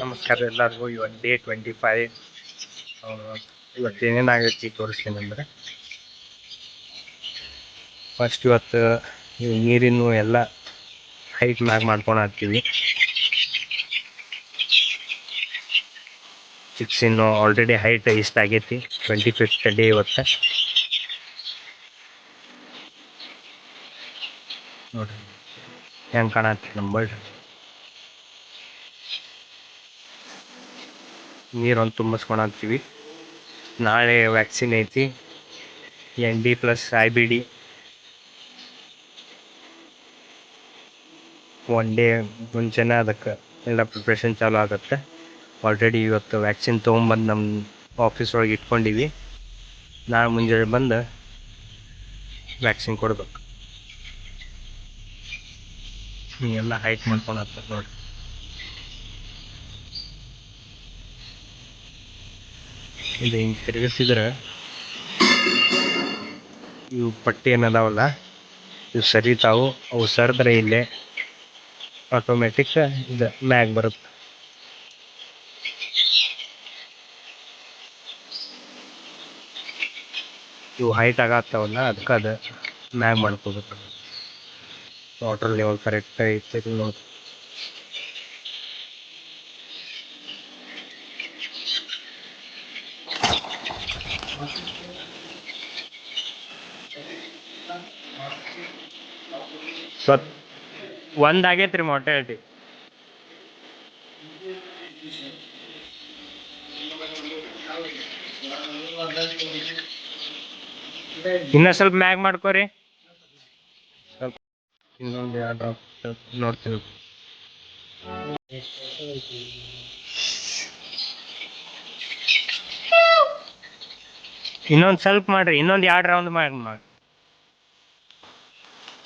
ನಮಸ್ಕಾರ ಎಲ್ಲರಿಗೂ. ಇವತ್ತು ಡೇ ಟ್ವೆಂಟಿ ಫೈವ್ ಇವತ್ತು ಏನೇನಾಗೈತಿ ತೋರಿಸ್ತೀನಿ ಅಂದ್ರೆ. ಫಸ್ಟ್ ಇವತ್ತು ನೀರಿನೂ ಎಲ್ಲ ಹೈಟ್ ಮ್ಯಾಗ ಮಾಡ್ಕೊಂಡು ಹಾಕ್ತೀವಿ. ಸಿಕ್ಸ್ ಇನ್ನು ಆಲ್ರೆಡಿ ಹೈಟ್ ಇಷ್ಟ ಆಗೈತಿ. ಟ್ವೆಂಟಿ ಫಿಫ್ತ್ ಡೇ ಇವತ್ತು. ನೋಡ್ರಿ. ಹೆಂಗೆ ಕಾಣತ್ತೆ ನಮ್ಮ ನೀರೊಂದು ತುಂಬಿಸ್ಕೊಳತ್ತೀವಿ ನಾಳೆ ವ್ಯಾಕ್ಸಿನ್ ಐತಿ. N D plus I B D one day ಮುಂಚೆನೇ ಅದಕ್ಕೆ ಎಲ್ಲ ಪ್ರಿಪ್ರೇಷನ್ ಚಾಲೂ ಆಗುತ್ತೆ. ಆಲ್ರೆಡಿ ಇವತ್ತು ವ್ಯಾಕ್ಸಿನ್ ತೊಗೊಂಬಂದು ನಮ್ಮ ಆಫೀಸ್ ಒಳಗೆ ಇಟ್ಕೊಂಡಿವಿ. ನಾಳೆ ಮುಂಜಾನೆ ಬಂದು ವ್ಯಾಕ್ಸಿನ್ ಕೊಡ್ಬೇಕು. ಎಲ್ಲ ಹೈಟ್ ಮಾಡ್ಕೊಂಡು ನೋಡಿ. ಇದು ಹಿಂಗೆ ತಿರುಗಿಸಿದ್ರೆ ಇವು ಪಟ್ಟಿ ಏನದಾವಲ್ಲ ಇವು ಸರಿತಾವು ಅವು ಸರಿದ್ರೆ ಇಲ್ಲೇ ಆಟೋಮೆಟಿಕ್ ಇದು ಮ್ಯಾಗ್ ಬರುತ್ತೆ. ಇವು ಹೈಟ್ ಆಗತ್ತಾವಲ್ಲ, ಅದಕ್ಕೆ ಅದು ಮ್ಯಾಗ್ ಮಾಡ್ಕೋಬೇಕು. ವಾಟರ್ ಲೆವೆಲ್ ಕರೆಕ್ಟ್ ಐತೆ ನೋಡಿ ಸ್ವತ್ ಒಂದು ಆಗೈತೆ ರೀ ಇನ್ನ ಸ್ವಲ್ಪ ಮ್ಯಾಗ್ ಮಾಡ್ಕೋರಿ. ಸ್ವಲ್ಪ ಇನ್ನೊಂದು ಎರಡು ನೋಡ್ತೀವಿ ಇನ್ನೊಂದು ಸ್ವಲ್ಪ ಮಾಡ್ರಿ, ಇನ್ನೊಂದು ಎರಡು ರೌಂಡ್ ಮಾಡಿ ಮಾಡಿ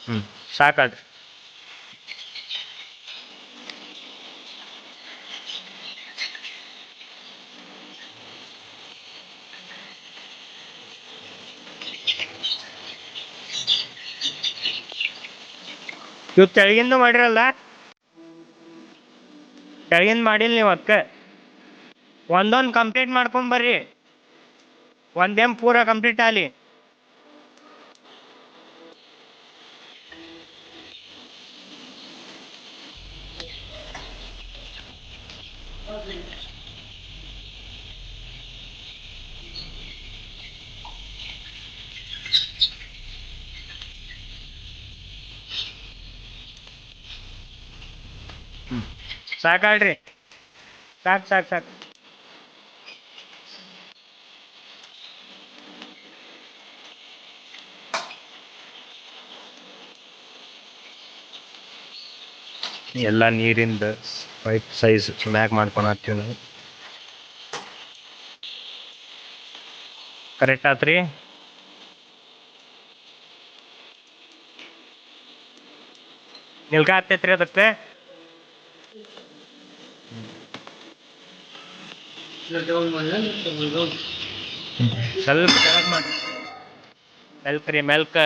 ಹ್ಞೂ ಸಾಕಾದ್ರಿ ಇವು ತೆಳಗಿಂದ ಮಾಡಿರಲ್ಲ? ತೆಳಗಿಂದ ಮಾಡಿಲ್ಲ ನೀವು ಅದಕ್ಕೆ ಒಂದೊಂದು ಕಂಪ್ಲೀಟ್ ಮಾಡ್ಕೊಂಡ್ ಬರ್ರಿ. ಒಂದೇಮ್ ಪೂರ ಕಂಪ್ಲೀಟ್ ಆಗಲಿ. ಸಾಕಾಳ್ರಿ ಸಾಕು ಸಾಕು ಸಾಕು. ಎಲ್ಲ ನೀರಿಂದ ಪೈಪ್ ಸೈಜ್ ಮ್ಯಾಗ್ ಮಾಡ್ಕೊಂಡು ಹಾಕ್ತೀವಿ ನಾವು. ಕರೆಕ್ಟ್ ಆತ್ರಿ? ನಿಲ್ಕ ಅದಕ್ಕೆ? ಸ್ವಲ್ಪ ಮಾಡಿ. ಮೆಲ್ಕ್ ಮೆಲ್ಕ್.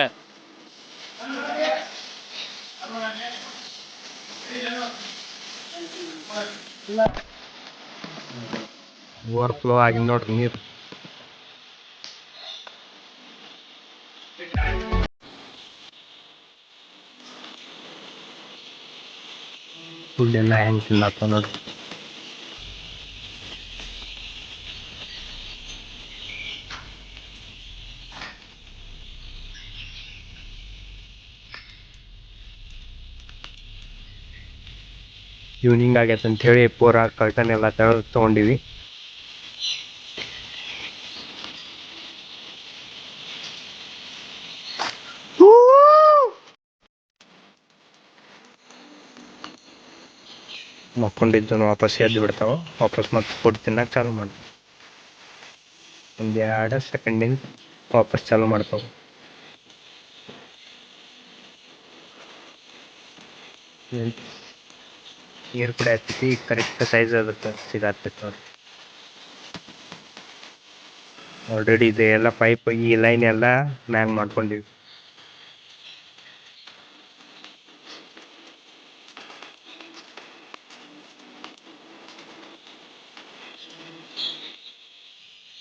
ಓವರ್ ಫ್ಲೋ ಆಗಿ ನೋಡ್ರಿ ನೀರು. ಫುಡ್ ಎಲ್ಲ ಹೆಂಗೆ ತಿನ್ನತ್ತ ನೋಡ್ರಿ. ಈವ್ನಿಂಗ್ ಹಿಂಗಾಗೈತೆ ಅಂತ ಹೇಳಿ ಪೂರ ಕರ್ಟನ್ ಎಲ್ಲ ತೆಗೆದು ತೊಗೊಂಡಿವಿ. ಮಕ್ಕೊಂಡಿದ್ದು ವಾಪಸ್ ಎದ್ದು ಬಿಡ್ತಾವ. ವಾಪಸ್ ಮತ್ತೆ ಫುಡ್ ತಿನ್ನಕ್ಕೆ ಚಾಲು ಮಾಡಿ. ಒಂದು ಎರಡು ಸೆಕೆಂಡಿಂದ ವಾಪಸ್ ಚಾಲು ಮಾಡ್ತಾವ. ನೀರು ಕೂಡ ಹತ್ತಿ ಕರೆಕ್ಟ್ ಸೈಜ್ ಅದಕ್ಕೆ ಸಿಗತ್ತೈತೆ ನೋಡಿ ಆಲ್ರೆಡಿ ಇದೆಲ್ಲ ಪೈಪ್ ಈ ಲೈನ್ ಎಲ್ಲ ಮ್ಯಾಗ್ ಮಾಡ್ಕೊಂಡಿವಿ.